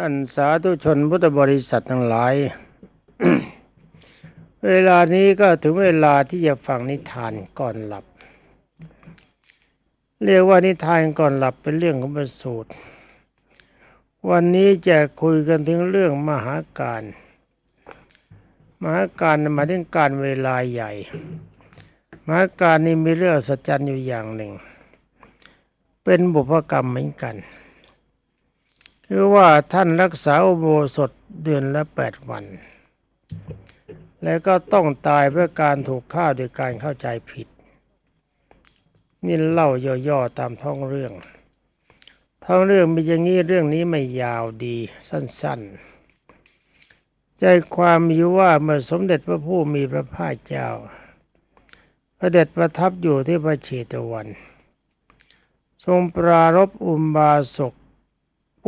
ท่านสาธุชนพุทธบริษัททั้งหลาย เวลานี้ก็ถึงเวลาที่จะฟังนิทานก่อนหลับ เรียกว่านิทานก่อนหลับเป็นเรื่องของประสูตร วันนี้จะคุยกันถึงเรื่องมหาการ มหาการมาถึงการเวลาใหญ่ มหาการนี้มีเรื่องสัจจันอยู่อย่างหนึ่ง เป็นบุพกรรมเหมือนกัน คือว่าท่านรักษาอุโบสถเดือนละแปดวัน แล้วก็ต้องตายเพื่อการถูกฆ่าโดยการเข้าใจผิด นี่เล่าย่อๆตามท้องเรื่อง ท้องเรื่องมีอย่างนี้เรื่องนี้ไม่ยาวดีสั้นๆ ใจความมีว่าเมื่อสมเด็จพระผู้มีพระภาคเจ้า พระเด็จประทับอยู่ที่พระเชตวัน ทรงปรารบอุมบาสก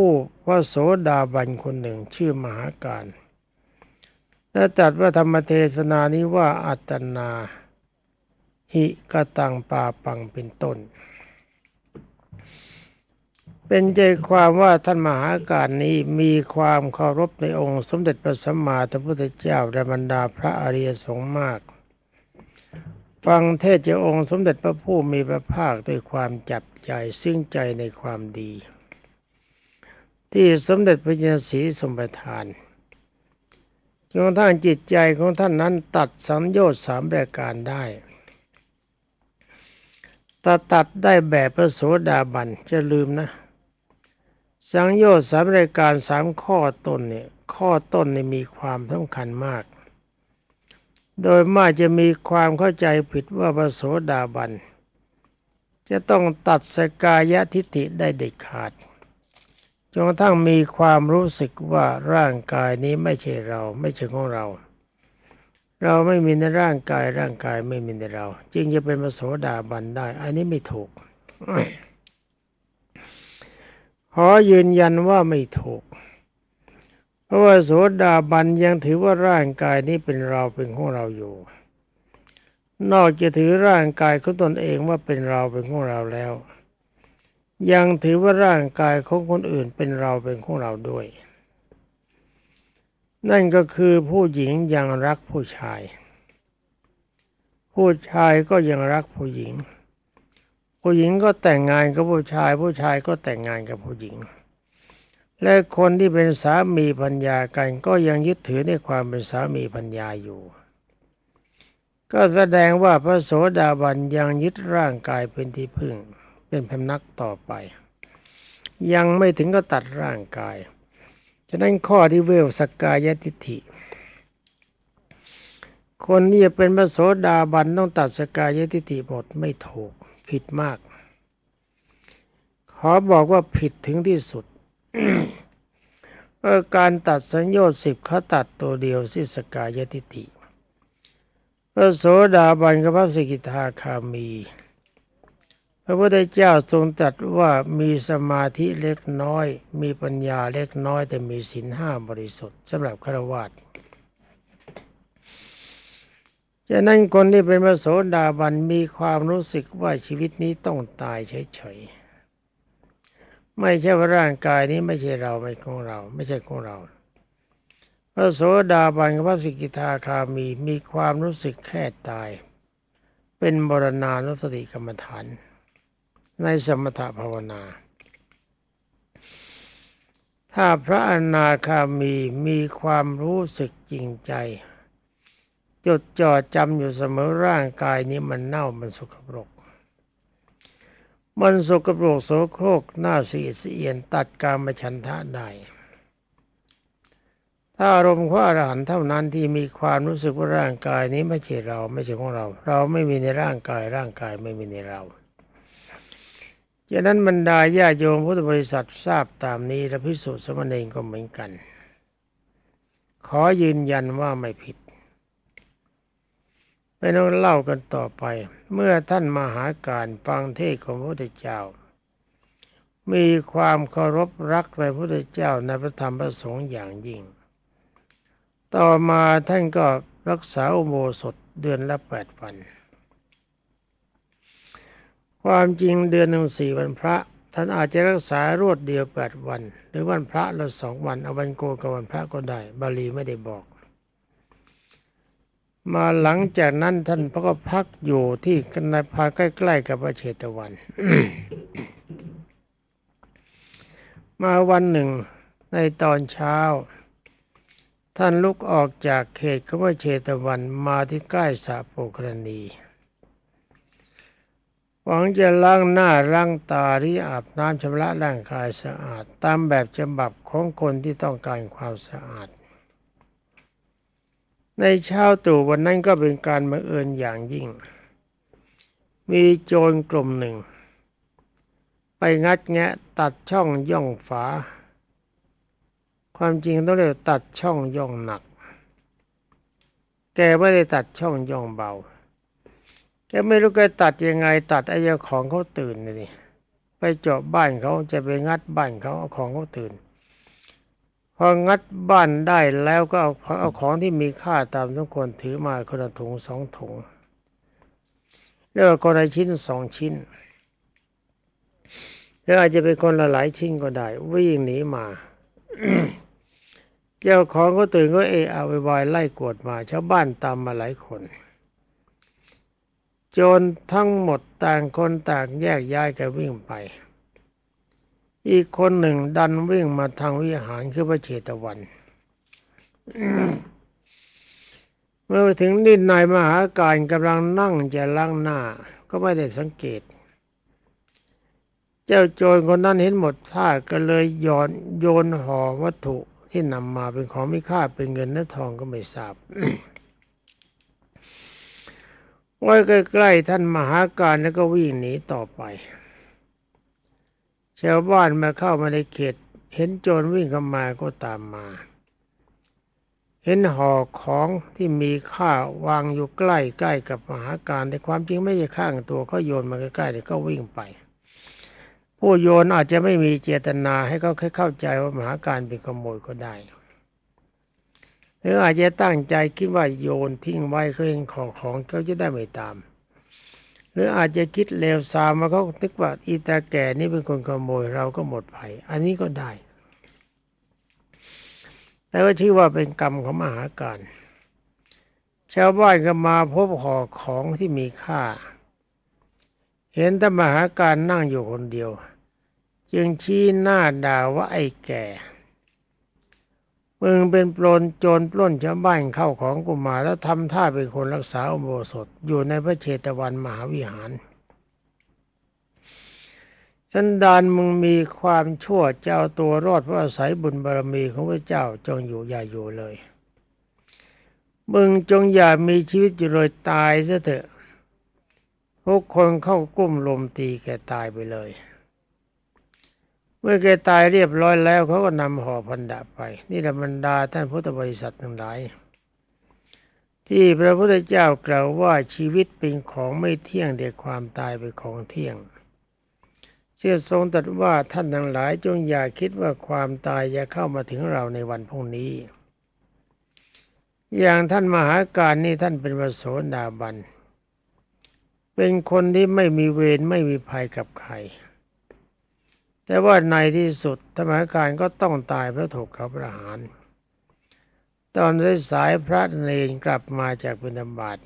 ผู้พระโสดาบันคนหนึ่งชื่อมหาการและจัดว่าธรรมเทศนานี้ว่าอัตนาหิกตังปาปังเป็นต้น เป็นใจความว่าท่านมหาการนี้มีความเคารพในองค์สมเด็จพระสัมมาสัมพุทธเจ้าและบรรดาพระอริยสงฆ์มาก ฟังเทศน์จาองค์สมเด็จพระผู้มีพระภาคด้วยความจับใจซึ่งใจในความดี ที่สมเด็จพระยาศีสมประทานจนกระทั่งจิตใจของท่านนั้นตัดสัมโยชน์สามประการได้ตัดตัดได้แบบพระโสดาบันจะลืมนะ สังโยชน์สามรายการสามข้อต้นเนี่ยข้อต้นเนี่ยมีความสำคัญมาก โดยมากจะมีความเข้าใจผิดว่าพระโสดาบัน จะต้องตัดสกายทิฏฐิได้เด็ดขาด จนกระทั่งมีความรู้สึกว่าร่างกายนี้ไม่ใช่เรา ไม่ใช่ของเรา เราไม่มีในร่างกายร่างกายไม่มีในเรา จึงจะเป็นพระโสดาบันได้ อันนี้ไม่ถูกขอยืนยันว่าไม่ถูก เพราะว่าโสดาบันยังถือว่าร่างกายนี้เป็นเราเป็นของเราอยู่ นอกจากถือร่างกายของตนเองว่าเป็นเราเป็นของเราแล้ว ยังถือว่าร่างกายของคนอื่นเป็นเราเป็นของเราด้วย นั่นก็คือผู้หญิงยังรักผู้ชาย ผู้ชายก็ยังรักผู้หญิง ผู้หญิงก็แต่งงานกับผู้ชาย ผู้ชายก็แต่งงานกับผู้หญิง และคนที่เป็นสามีพัญญากันก็ยังยึดถือในความเป็นสามีพัญญาอยู่ ก็แสดงว่าพระโสดาบันยังยึดร่างกายเป็นที่พึ่ง เป็นพำนักต่อไป ยังไม่ถึงก็ตัดร่างกาย ฉะนั้นข้อที่เวลสกกายทิฏฐิ คนที่จะเป็นพระโสดาบันต้องตัดสกายทิฏฐิหมดไม่ถูกผิดมาก ขอบอกว่าผิดถึงที่สุดเออการตัดสัญญาสิบเขาตัดตัวเดียวสิสกายทิฏฐิพระโสดาบันกับพระสกิทาคามี ระพุทธเจ้าทรงตรัสว่ามีสมาธิเล็กน้อย มีปัญญาเล็กน้อยแต่มีศีลห้าบริสุทธิ์สำหรับฆราวาสฉะนั้นคนที่เป็นพระโสดาบันมีความรู้สึกว่าชีวิตนี้ต้องตายเฉยๆไม่ใช่ว่าร่างกายนี้ไม่ใช่เราไม่ของเรา ไม่ใช่ของเรา พระโสดาบันกับพระสิกิทาคามีมีความรู้สึกแค่ตาย เป็นบรณานุสติกรรมฐาน ในสมถภาวนา ถ้าพระอนาคามีมีความรู้สึกจริงใจจดจ่อจำอยู่เสมอร่างกายนี้มันเน่ามันสกปรก มันสกปรกโสโครกหน้าสีเสียนตัดการมาชันทะได้ ถ้าอารมณ์ของอรหันต์เท่านั้นที่มีความรู้สึกว่าร่างกายนี้ไม่ใช่เราไม่ใช่ของเรา เราไม่มีในร่างกายร่างกายไม่มีในเรา ฉะนั้นบรรดาญาโยมพุทธบริษัททราบตามนี้และพิสูจน์สมณเณรก็เหมือนกัน ขอยืนยันว่าไม่ผิดไม่ต้องเล่ากันต่อไป เมื่อท่านมหาการฟังเทศของพระพุทธเจ้า มีความเคารพรักในพระพุทธเจ้าในพระธรรมพระสงฆ์อย่างยิ่ง ต่อมาท่านก็รักษาอุโบสถเดือนละแปดวัน ความจริงเดือนหนึ่งสี่วันพระ ท่านอาจจะรักษารวดเดียวแปดวัน หรือวันพระละสองวันเอาวันโกกับวันพระก็ได้ บาลีไม่ได้บอก มาหลังจากนั้นท่านพระก็พักอยู่ที่กันในพาใกล้ ๆ กับพระเชตวัน มาวันหนึ่งในตอนเช้า ท่านลุกออกจากเขตของพระเชตวันมาที่ใกล้สระโปกรณี หวังจะล้างหน้าล้างตาหรืออาบน้ำชำระร่างกายสะอาด ตามแบบฉบับของคนที่ต้องการความสะอาด ในเช้าตู่วันนั้นก็เป็นการบังเอิญอย่างยิ่ง มีโจรกลุ่มหนึ่ง ไปงัดแงะตัดช่องย่องฝา ความจริงต้องเรียกตัดช่องย่องหนัก แกไม่ได้ตัดช่องย่องเบา แกไม่รู้แกตัดยังไง ตัดไอ้เจ้าของเขาตื่นเลยไปเจาะบ้านเขาจะไปงัดบ้านเขาเอาของเขาตื่น พองัดบ้านได้แล้วก็เอาเอาของที่มีค่าตามทุกคนถือมาคนละถุงสองถุงเรียกว่าคนละชิ้นสองชิ้นหรืออาจจะเป็นคนละหลายชิ้นก็ได้ วิ่งหนีมาเจ้าของก็ตื่นก็เอะอะวายไล่กวดมาชาวบ้านตามมาหลายคน โจรทั้งหมดต่างคนต่างแยกย้ายกันวิ่งไป อีกคนหนึ่งดันวิ่งมาทางวิหารคือพระเชตวัน เมื่อไปถึงนินนายมหาการกำลังนั่งจะล้างหน้า ก็ไม่ได้สังเกต เจ้าโจรคนนั้นเห็นหมดท่าก็เลยโยนโยนห่อวัตถุที่นำมาเป็นของมีค่าเป็นเงินและทองก็ไม่ทราบ ไว้ใกล้ๆท่านมหาการแล้วก็วิ่งหนีต่อไปชาวบ้านมาเข้ามาในเขต เห็นโจรวิ่งเข้ามาก็ตามมา เห็นห่อของที่มีค่าวางอยู่ใกล้ใกล้กับมหาการแต่ความจริงไม่ใช่ข้างตัวเขาโยนมาใกล้ๆเดี๋ยก็วิ่งไป ผู้โยนอาจจะไม่มีเจตนาให้เขาเข้าใจว่ามหาการเป็นขโมยก็ได้ หรืออาจจะตั้งใจคิดว่าโยนทิ้งไว้เขาเห็นของของเขาจะได้ไม่ตาม หรืออาจจะคิดเลวซามมาเขาตึกว่าอีตาแก่นี่เป็นคนขโมยเราก็หมดภัย อันนี้ก็ได้ แต่ว่าชื่อว่าเป็นกรรมของมหาการชาวบ้านก็มาพบห่อของที่มีค่า เห็นแต่มหาการนั่งอยู่คนเดียว จึงชี้หน้าด่าว่าไอ้แก่ มึงเป็นปลนโจรปล้นชาวบ้านเข้าของกูมาแล้วทำท่าเป็นคนรักษาอุโบสถอยู่ในพระเชตวันมหาวิหารสันดานมึงมีความชั่วเจ้าตัวรอดเพราะอาศัยบุญบารมีของพระเจ้าจงอยู่อย่าอยู่เลย มึงจงอย่ามีชีวิตอยู่เลยตายซะเถอะทุกคนเข้ากุ้มลมตีแกตายไปเลย เมื่อแกตายเรียบร้อยแล้วเขาก็นำห่อพันดะไป นี่แหละบรรดาท่านพุทธบริษัททั้งหลาย ที่พระพุทธเจ้ากล่าวว่าชีวิตเป็นของไม่เที่ยงแต่ความตายเป็นของเที่ยงเสียทรงตรัสว่าท่านทั้งหลายจงอย่าคิดว่าความตายจะเข้ามาถึงเราในวันพรุ่งนี้ อย่างท่านมหาการนี่ท่านเป็นวโสดาบัน เป็นคนที่ไม่มีเวรไม่มีภัยกับใคร แต่ว่าในที่สุดธรรมการก็ต้องตายเพราะถูกเขาประหาร ตอนได้สายพระเนรกลับมาจากบิณฑบาต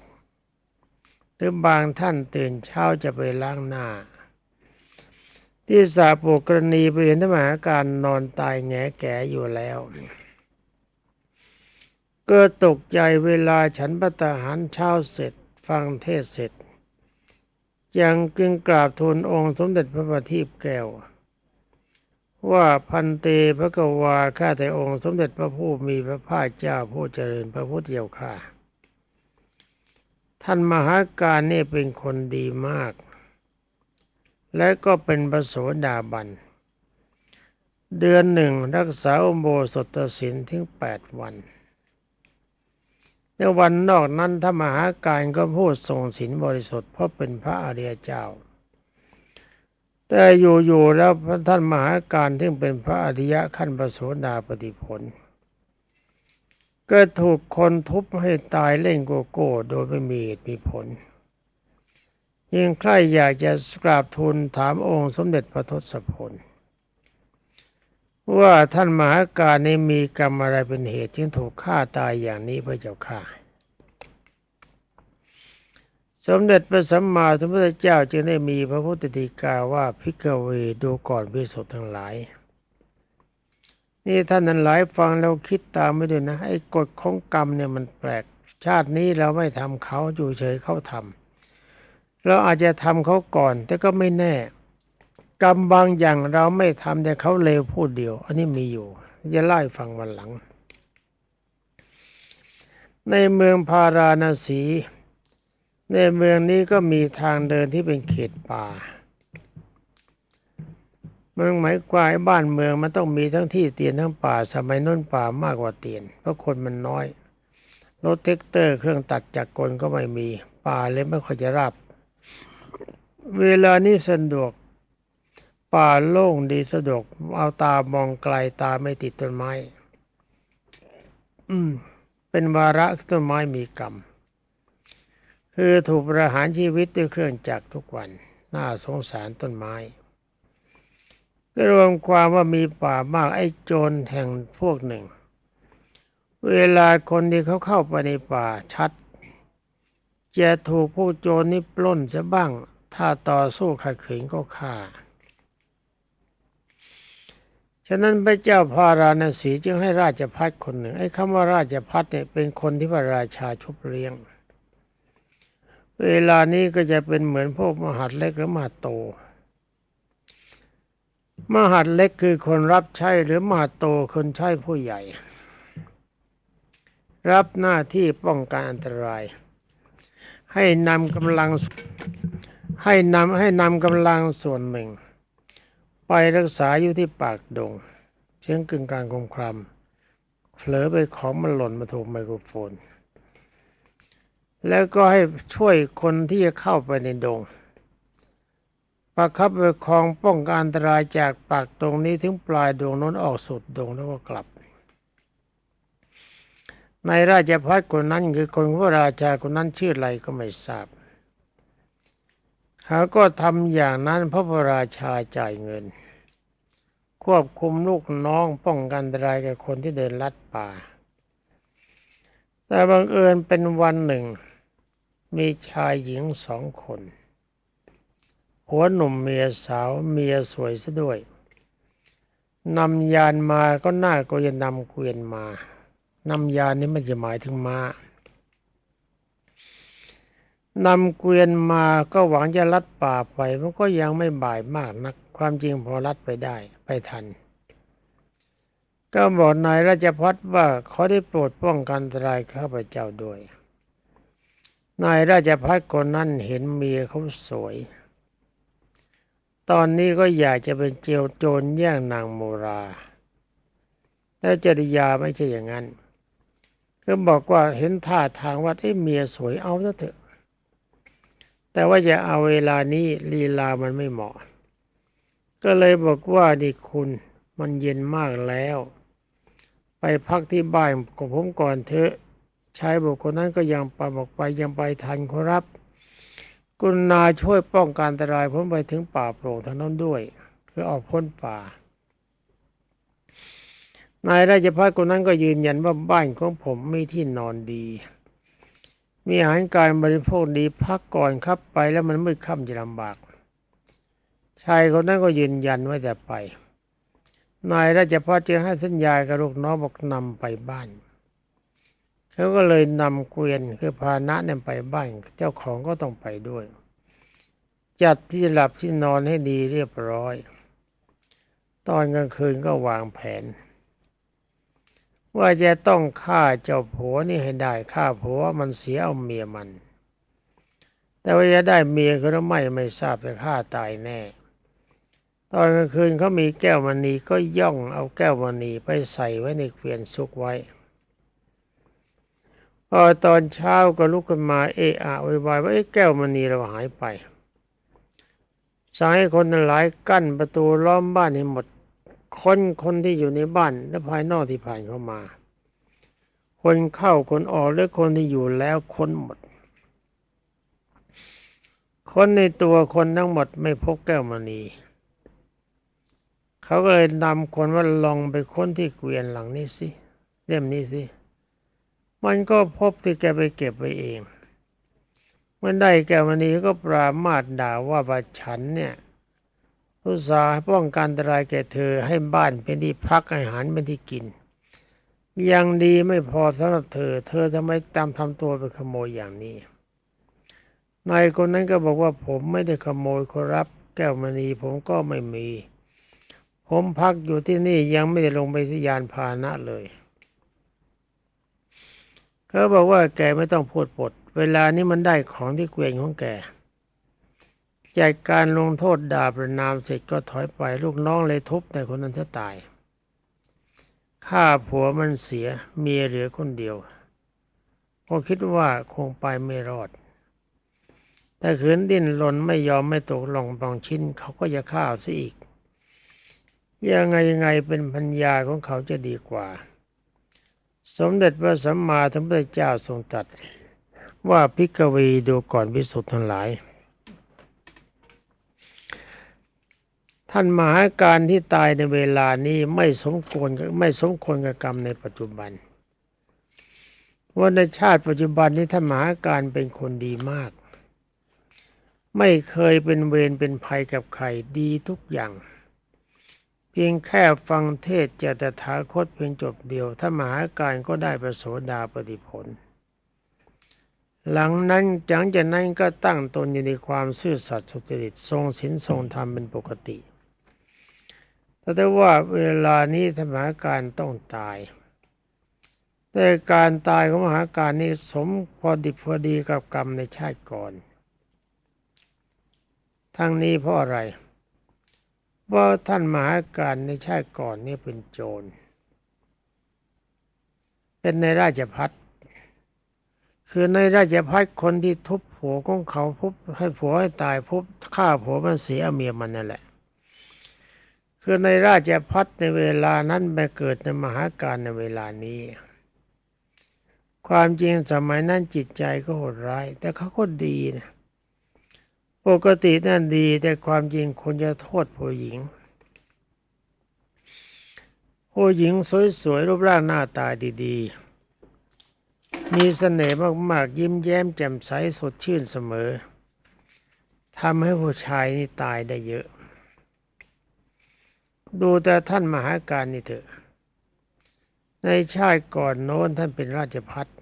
หรือบางท่านตื่นเช้าจะไปล้างหน้า ที่สาปุกรณีไปเห็นธรรมการนอนตายแงแก่อยู่แล้วก็ตกใจเวลาฉันพระตาหารเช้าเสร็จฟังเทศเสร็จ ยังกึงกราบทูลองค์สมเด็จพระบัณฑิตแก้ว ว่าพันเตพระกวาข้าแต่องค์สมเด็จพระผู้มีพระภาคเจ้าผู้เจริญพระพุทธเจ้าข้าท่านมหาการนี่เป็นคนดีมาก และก็เป็นพระโสดาบัน เดือนหนึ่งรักษาอุโบสถศีลถึงแปดวันในวันนอกนั้นถ้ามหาการก็พูดส่งศีลบริสุทธิ์เพราะเป็นพระอริยเจ้า แต่อยู่ๆแล้วพระท่านมหาการที่เป็นพระอริยะขั้นประโสดาปฏิผล ก็ถูกคนทุบให้ตายเล่นโกโก้โดยไม่มีเหตุมีผล ยิ่งใครอยากจะกราบทูลถามองค์สมเด็จพระทศพลว่าท่านมหาการนี้มีกรรมอะไรเป็นเหตุจึงถูกฆ่าตายอย่างนี้พระเจ้าค่ะ สมเด็จพระสัมมาสัมพุทธเจ้าจึงได้มีพระพุทธฎีกาว่าพิกเวดูก่อนพิสุทธ์ทั้งหลาย นี่ท่านนั้นหลายฟังแล้วคิดตามไม่ด้วยนะไอ้กฎของกรรมเนี่ยมันแปลก ชาตินี้เราไม่ทำเขาอยู่เฉยเขาทำเราอาจจะทำเขาก่อน แต่ก็ไม่แน่ กรรมบางอย่างเราไม่ทำแต่เขาเลวพูดเดียว อันนี้มีอยู่จะไล่ฟังวันหลัง ในเมืองพาราณสี ในเมืองนี้ก็มีทางเดินที่เป็นเขตป่า เมืองหมายความบ้านเมืองมันต้องมีทั้งที่เตียนทั้งป่า สมัยน้นป่ามากกว่าเตียน เพราะคนมันน้อย รถเทคเตอร์เครื่องตัดจักรกลก็ไม่มี ป่าเลยไม่ค่อยจะราบ เวลานี้สะดวก ป่าโล่งดีสะดวก เอาตามองไกลตาไม่ติดต้นไม้ อืม เป็นวาระต้นไม้มีกรรม คือถูกประหารชีวิตด้วยเครื่องจักรทุกวัน น่าสงสารต้นไม้รวมความว่ามีป่ามากไอ้โจรแห่งพวกหนึ่ง เวลาคนที่เขาเข้าไปในป่าชัด จะถูกพวกโจรนี่ปล้นซะบ้าง ถ้าต่อสู้ขัดขืนก็ฆ่า ฉะนั้นพระเจ้าพาราณสีจึงให้ราชพัฒคนหนึ่ง ไอ้คำว่าราชพัฒเนี่ยเป็นคนที่พระราชาชุบเลี้ยง เวลานี้ก็จะเป็นเหมือนพวกมหาดเล็กหรือมหาดโต มหาดเล็กคือคนรับใช้หรือมหาดโตคนใช้ผู้ใหญ่ รับหน้าที่ป้องกันอันตราย ให้นำกำลังให้นำให้นำกำลังส่วนหนึ่ง ไปรักษาอยู่ที่ปากดง เชียงกึ่งกลางคมครามเผลอไปของมันหล่นมาถูกไมโครโฟน แล้วก็ให้ช่วยคนที่จะเข้าไปในดง ประคับประคองป้องกันอันตรายจากปากตรงนี้ถึงปลายดวงน้นออกสุดดงแล้วก็กลับ ในราชพัฒคนนั้นคือคนพระราชาคนนั้นชื่ออะไรก็ไม่ทราบเขาก็ทำอย่างนั้นพระพระราชาจ่ายเงิน ควบคุมลูกน้องป้องกันอันตรายแก่คนที่เดินลัดป่าแต่บังเอิญเป็นวันหนึ่ง มีชายหญิงสองคนหัวหนุ่มเมียสาวเมียสวยซะด้วยนำยานมาก็น่าก็จะนำเกวียนมานำยานนี้มันจะหมายถึงมา้านำเกวียนมาก็หวังจะลัดป่าไปมันก็ยังไม่บ่ายมากนัก ความจริงพอลัดไปได้ไปทัน ก็บอกนายราชพัฒว่าเขาได้โปรดป้องกันอันตรายข้าพเจ้าด้วย นายราชพัฒคนนั้นเห็นเมียเขาสวย ตอนนี้ก็อยากจะเป็นเจียวโจรแย่งนางโมราแต่จริยาไม่ใช่อย่างนั้นก็บอกว่าเห็นท่าทางว่าไอ้เมียสวยเอาซะเถอะ แต่ว่าจะเอาเวลานี้ลีลามันไม่เหมาะ ก็เลยบอกว่านี่คุณมันเย็นมากแล้ว ไปพักที่บ้านของผมก่อนเถอะ ชายบุคคลนั้นก็ยังไปบอกไปยังไปทันขอรับ กุณาช่วยป้องกันอันตรายผมไปถึงป่าโปร่งทางนั้นด้วยคือออกพ้นป่า นายราชพัฒคนนั้นก็ยืนยันว่าบ้านของผมมีที่นอนดี มีอาหารการบริโภคดีพักก่อนครับไปแล้วมันมืดค่ำจะลำบากชายคนนั้นก็ยืนยันว่าจะไป นายราชพัฒจึงให้สัญญากับลูกน้องบอกนำไปบ้าน เขาก็เลยนำเกวียนคือพาหนะเนี่ยไปบ้าน เจ้าของก็ต้องไปด้วย จัดที่หลับที่นอนให้ดีเรียบร้อย ตอนกลางคืนก็วางแผน ว่าจะต้องฆ่าเจ้าผัวนี่ให้ได้ฆ่าผัวมันเสียเอาเมียมัน แต่ว่าจะได้เมียก็ไม่ไม่ทราบแต่ฆ่าตายแน่ตอนกลางคืนเขามีแก้วมณีก็ย่องเอาแก้วมณีไปใส่ไว้ในเกวียนซุกไว้ อตอนเช้าก็ลุกขึ้นมาเอะอะโวยวายว่าไอ้แก้วมณีเราหายไปสั่งให้คนหลายกั้นประตูล้อมบ้านให้หมด คนคนที่อยู่ในบ้านและภายนอกที่ผ่านเข้ามา คนเข้าคนออกและคนที่อยู่แล้วค้นหมด คนในตัวคนทั้งหมดไม่พบแก้วมณีเขาก็เลยนำคนว่าลองไปค้นที่เกวียนหลังนี้สิเล่มนี้สิ มันก็พบที่แกไปเก็บไว้เองเมื่อได้แก้วมณีก็ปรามาสด่าว่าบาฉันเนี่ยอุตสาห์ป้องกันอันตรายแก่เธอให้บ้านเป็นที่พักอาหารเป็นที่กิน ยังดีไม่พอสำหรับเธอ เธอทำไมตามทำตัวเป็นขโมยอย่างนี้นายคนนั้นก็บอกว่าผมไม่ได้ขโมยขอรับ แก้วมณีผมก็ไม่มี ผมพักอยู่ที่นี่ยังไม่ได้ลงไปที่ยานพาหนะเลย เขาบอกว่าแกไม่ต้องพูดปด เวลานี้มันได้ของที่เกวียนของแกจากการลงโทษด่าประนามเสร็จก็ถอยไปลูกน้องเลยทุบในคนนั้นจะตายฆ่าผัวมันเสียเมียเหลือคนเดียวก็คิดว่าคงไปไม่รอด แต่ขืนดิ้นรนไม่ยอมไม่ตกลงบางชิ้นเขาก็จะฆ่าซะอีกยังไงยังไงเป็นพัญญาของเขาจะดีกว่า สมเด็จพระสัมมาสัมพุทธเจ้าทรงตรัสว่าพิกวีดูก่อนพิสุทธ์ทั้งหลาย ท่านมหาการที่ตายในเวลานี้ไม่สมควรไม่สมควรกับกรรมในปัจจุบันว่าในชาติปัจจุบันนี้ท่านมหาการเป็นคนดีมาก ไม่เคยเป็นเวรเป็นภัยกับใครดีทุกอย่าง เพียงแค่ฟังเทศจะตถาคตเพียงจบเดียวท่ามหาการก็ได้ประโสดาปฏิผล หลังนั้นจังจากนั้นก็ตั้งตนอยู่ในความซื่อสัตย์สุจริตทรงศีลทรงธรรมเป็นปกติแต่ว่าเวลานี้ธรรมหาการต้องตาย แต่การตายของมหาการนี้สมพอดิบพอดีกับกรรมในชาติก่อน ทั้งนี้เพราะอะไร ว่าท่านมหาการในชาติก่อนนี่เป็นโจร เป็นในราชพัฒคือในราชพัฒคนที่ทุบผัวของเขาพุบให้ผัวให้ตายพุบฆ่าผัวมันเสียเมียมันนั่นแหละ คือในราชพัฒในเวลานั้นไปเกิดในมหาการในเวลานี้ ความจริงสมัยนั้นจิตใจก็โหดร้าย แต่เขาก็ดีนะ ปกตินั่นดีแต่ความจริงคนจะโทษผู้หญิง ผู้หญิงสวยๆรูปร่างหน้าตาดีๆ มีเสน่ห์มากๆ ยิ้มแย้มแจ่มใสสดชื่นเสมอทำให้ผู้ชายนี่ตายได้เยอะ ดูแต่ท่านมหาการนี่เถอะ ในชาติก่อนโน้นท่านเป็นราชพัฒน์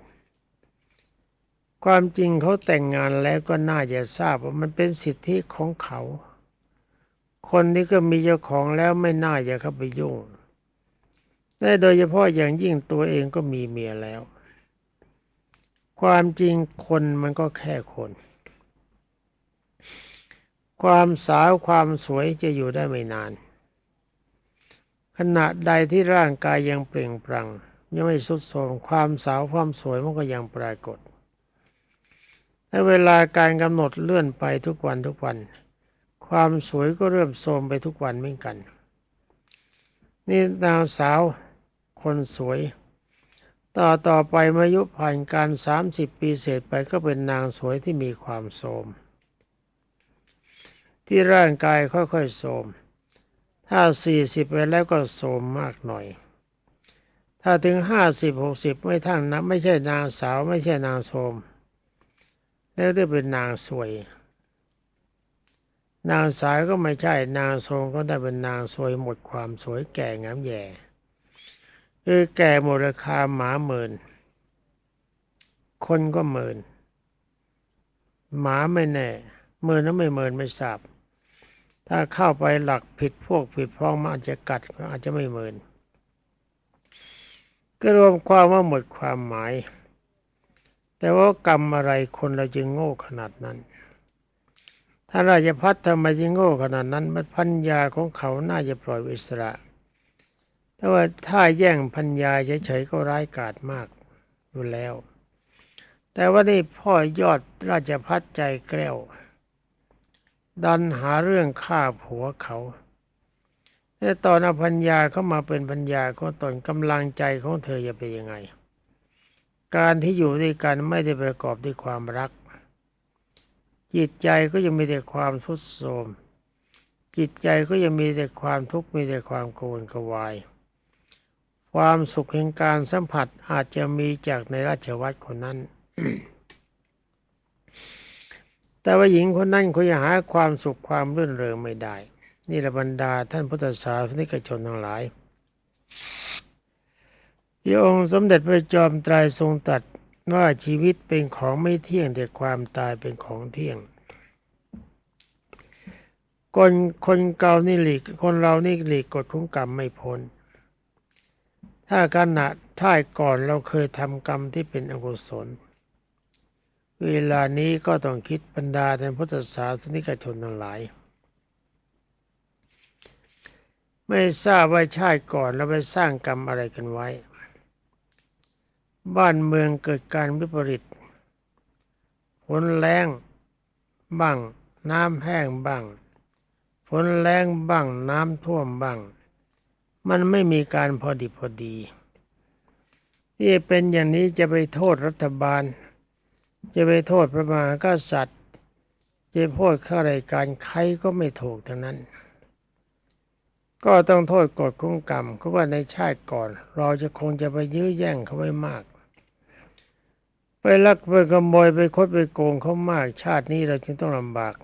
ความจริงเขาแต่งงานแล้วก็น่าจะทราบว่ามันเป็นสิทธิของเขา คนนี้ก็มีเจ้าของแล้วไม่น่าจะเข้าไปยุ่งแต่โดยเฉพาะอย่างยิ่งตัวเองก็มีเมียแล้ว ความจริงคนมันก็แค่คน ความสาวความสวยจะอยู่ได้ไม่นาน ขณะใดที่ร่างกายยังเปล่งปลั่งยังไม่สุดโทรมความสาวความสวยมันก็ยังปรากฏ และเวลาการกำหนดเลื่อนไปทุกวันทุกวัน ความสวยก็เริ่มโทรมไปทุกวันเหมือนกัน นี่นางสาวคนสวย ต่อต่อไปมายุผ่านการสามสิบปีเสร็จไปก็เป็นนางสวยที่มีความโทรมที่ร่างกายค่อยๆโทรมถ้าสี่สิบไปแล้วก็โทรมมากหน่อย ถ้าถึงห้าสิบหกสิบไม่ทั้งนับไม่ใช่นางสาวไม่ใช่นางโทรม แล้วได้เป็นนางสวย นางสายก็ไม่ใช่ นางทรงก็ได้เป็นนางสวยหมดความสวยแก่งามแย่คือแก่หมดราคาหมาหมื่น คนก็หมื่น หมาไม่แน่หมื่นแล้วไม่หมื่นไม่ทราบถ้าเข้าไปหลักผิดพวกผิดพ้องมันอาจจะกัดอาจจะไม่หมื่นก็รวมความว่าหมดความหมาย แต่ว่ากรรมอะไรคนเราจึงโง่ขนาดนั้น ถ้าราชพัฒทำไมจึงโง่ขนาดนั้นมันพัญญาของเขาน่าจะปล่อยอิสระ แต่ว่าถ้าแย่งพัญญาเฉยๆก็ร้ายกาจมากอยู่แล้ว แต่ว่านี่พ่อยอดราชพัฒใจแกล้วดันหาเรื่องฆ่าผัวเขาแต่ตอนอภัญญาเข้ามาเป็นพัญญาของตนกำลังใจของเธอจะเป็นยังไง การที่อยู่ด้วยกันไม่ได้ประกอบด้วยความรัก จิตใจก็ยังมีแต่ความทุดโทรมจิตใจก็ยังมีแต่ความทุกข์มีแต่ความโกรธกวาย ความสุขแห่งการสัมผัสอาจจะมีจากในราชวัตรคนนั้น แต่ว่าหญิงคนนั้นเขายังหาความสุขความรื่นเริงไม่ได้ นี่แหละบรรดาท่านพุทธศาสนิกชนทั้งหลาย ที่องค์สมเด็จพระจอมไตรทรงตรัสว่าชีวิตเป็นของไม่เที่ยงแต่ความตายเป็นของเที่ยง คนคนเก่านี่หลีกคนเรานี่หลีกกฎของกรรมไม่พ้น ถ้าขณะท่ายก่อนเราเคยทำกรรมที่เป็นอกุศล เวลานี้ก็ต้องคิดบรรดาในพุทธศาสนิกชนทั้งหลาย ไม่ทราบว่าชาติก่อนเราไปสร้างกรรมอะไรกันไว้ บ้านเมืองเกิดการวิปริตฝนแรงบ้าง น้ำแห้งบ้างฝนแรงบ้าง น้ำท่วมบ้าง มันไม่มีการพอดีพอดีที่เป็นอย่างนี้จะไปโทษรัฐบาล จะไปโทษพระมหากษัตริย์ จะโทษข้าราชการใครก็ไม่ถูกทั้งนั้น ก็ต้องโทษกฎของกรรมเพราะว่าในชาติก่อน เราจะคงจะไปยื้อแย่งเขาไว้มาก ไปลักไปขโมยไปคดไปโกงเขามากชาตินี้เราจึงต้องลำบาก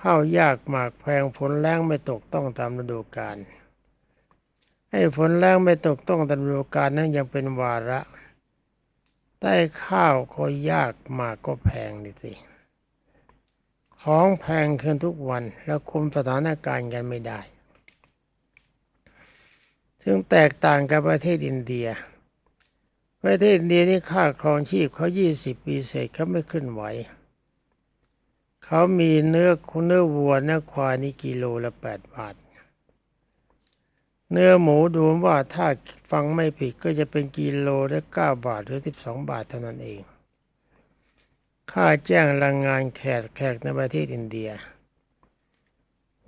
ข้าวยากหมากแพงฝนแรงไม่ตกต้องตามฤดูกาลให้ฝนแรงไม่ตกต้องตามฤดูกาลนั้นยังเป็นวาระได้ข้าวก็ยากหมากก็แพงดิสิของแพงขึ้นทุกวันแล้วคุมสถานการณ์กันไม่ได้ ซึ่งแตกต่างกับประเทศอินเดีย ประเทศอินเดียนี่ค่าครองชีพเขา20ปีเศษเขาไม่ขึ้นไหว เขามีเนื้อคุณเนื้อวัวเนื้อควายนี่กิโลละแปดบาท เนื้อหมูดูว่าถ้าฟังไม่ผิดก็จะเป็นกิโลละเก้าบาทหรือสิบสองบาทเท่านั้นเอง ค่าแจ้งแรงงานแขกแขกในประเทศอินเดีย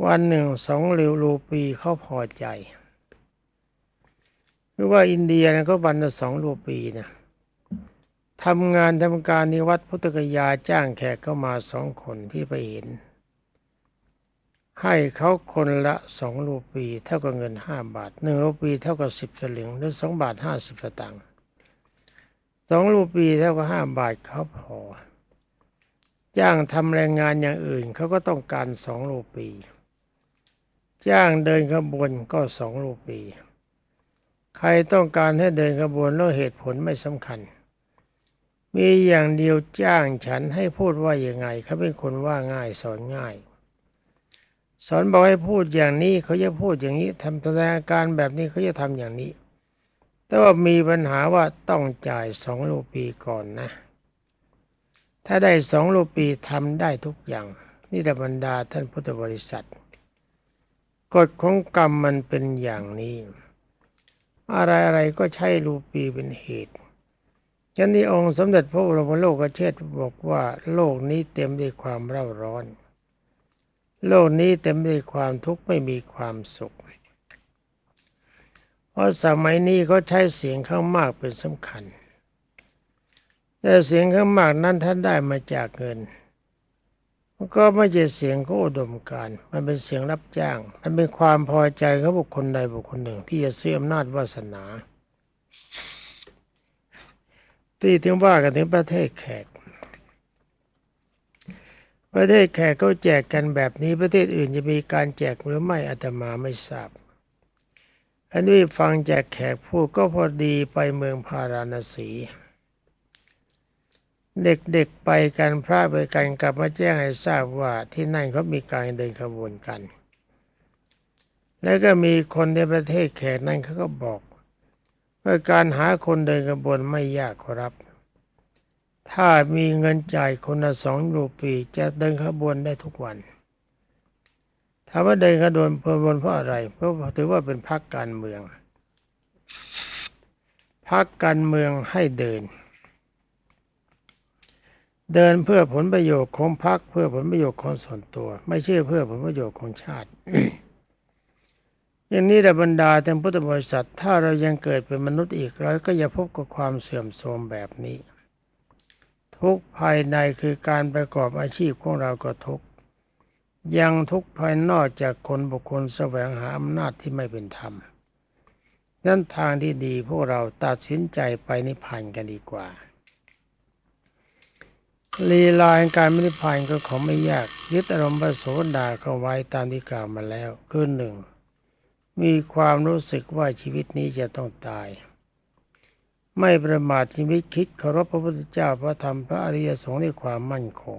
วันหนึ่งสองเริวรูปีเขาพอใจ หรือว่าอินเดียนะก็วันละสองรูปีนะทำงานทำการในวัดพุทธกยาจ้างแขกเข้ามาสองคนที่ไปเห็น ให้เขาคนละสองรูปี เท่ากับเงินห้าบาทหนึ่งรูปีเท่ากับสิบสลึงหรือสองบาทห้าสิบสตางค์สองรูปีเท่ากับห้าบาทเขาพอ จ้างทำแรงงานอย่างอื่นเขาก็ต้องการสองรูปี จ้างเดินขบวนก็สองรูปี ใครต้องการให้เดินขบวนแล้วเหตุผลไม่สำคัญ มีอย่างเดียวจ้างฉันให้พูดว่าอยังไงเขาเป็นคนว่าง่ายสอนง่าย สอนบอกให้พูดอย่างนี้เขาจะพูดอย่างนี้ทำแสดงอาการแบบนี้เขาจะทำอย่างนี้ แต่ว่ามีปัญหาว่าต้องจ่ายสองรูปีก่อนนะ ถ้าได้สองรูปีทำได้ทุกอย่าง นี่แหละบรรดาท่านพุทธบริษัทกฎของกรรมมันเป็นอย่างนี้ อะไรอะไรก็ใช้รูปีเป็นเหตุฉะนั้นที่องค์สมเด็จพระบรมโลกเชษฐ์บอกว่า โลกนี้เต็มด้วยความเร่าร้อน โลกนี้เต็มด้วยความทุกข์ไม่มีความสุข เพราะสมัยนี้เขาใช้เสียงข้างมากเป็นสำคัญ แต่เสียงข้างมากนั้นท่านได้มาจากเงิน ก็ไม่ใช่เสียงของอุดมการ มันเป็นเสียงรับจ้าง มันเป็นความพอใจของบุคคลใดบุคคลหนึ่ง ที่จะซื้ออำนาจวาสนา ที่ถึงว่ากันถึงประเทศแขก ประเทศแขกเขาแจกกันแบบนี้ประเทศอื่นจะมีการแจกหรือไม่อาตมาไม่ทราบอันนี้ฟังแจกแขกพูดก็พอดีไปเมืองพาราณสี เด็กๆไปกันพระไปกันกลับมาแจ้งให้ทราบว่าที่นั่นเขามีการเดินขบวนกัน แล้วก็มีคนในประเทศแขกนั่นเขาก็บอกว่าการหาคนเดินขบวนไม่ยากครับ ถ้ามีเงินจ่ายคนละสองรูปีจะเดินขบวนได้ทุกวันถามว่าเดินขบวนขบนเพราะอะไรเพราะถือว่าเป็นพรรคการเมืองพรรคการเมืองให้เดิน เดินเพื่อผลประโยชน์ของพรรคเพื่อผลประโยชน์ของส่วนตัว ไม่ใช่เพื่อผลประโยชน์ของชาติ อย่างนี้แหละบรรดาท่านพุทธบริษัท ถ้าเรายังเกิดเป็นมนุษย์อีกเราก็อย่าพบกับความเสื่อมโทรมแบบนี้ ทุกภายในคือการประกอบอาชีพของเราก็ทุกยังทุกภายนอกจากคนบุคคลแสวงหาอำนาจที่ไม่เป็นธรรมนั้นทางที่ดีพวกเราตัดสินใจไปนิพพานกันดีกว่า ลีลาแห่งการไม่นิพพานก็ของไม่ยาก ยึดอารมณ์พระโสดาเข้าไว้ตามที่กล่าวมาแล้วคือหนึ่งมีความรู้สึกว่าชีวิตนี้จะต้องตาย ไม่ประมาทชีวิตคิดเคารพพระพุทธเจ้าพระธรรมพระอริยสงฆ์ด้วยความมั่นคง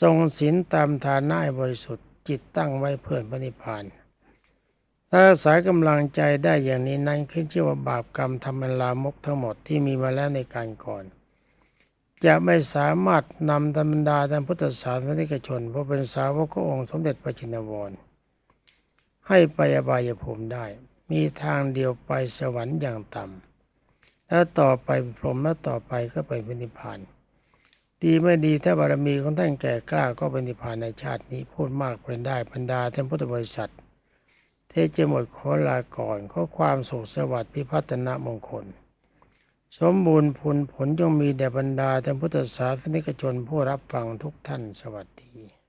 ทรงศีลตามฐานะบริสุทธิ์จิตตั้งไว้เพื่อพระนิพพานถ้ารักษากำลังใจได้อย่างนี้นั้นขึ้นชื่อว่าบาปกรรมทำเป็นลามกทั้งหมดที่มีมาแล้วในการก่อน จะไม่สามารถนำธรรมดาทางพุทธศาสนิกชนเพราะเป็นสาวกขององค์สมเด็จพระจินวร ให้ไปอบายภูมิได้ มีทางเดียวไปสวรรค์อย่างต่ำแล้วต่อไปพรหมแล้วต่อไปก็ไปเป็นนิพพาน ดีไม่ดีถ้าบารมีของท่านแก่กล้าก็เป็นนิพพานในชาตินี้พูดมากเป็นได้บรรดาท่านพุทธบริษัท เทจะหมดขอลาก่อนข้อความสุขสวัสดิ์พิพัฒนมงคล สมบูรณ์ผลผลจงมีแด่บรรดาท่านพุทธศาสนิกชนผู้รับฟังทุกท่านสวัสดี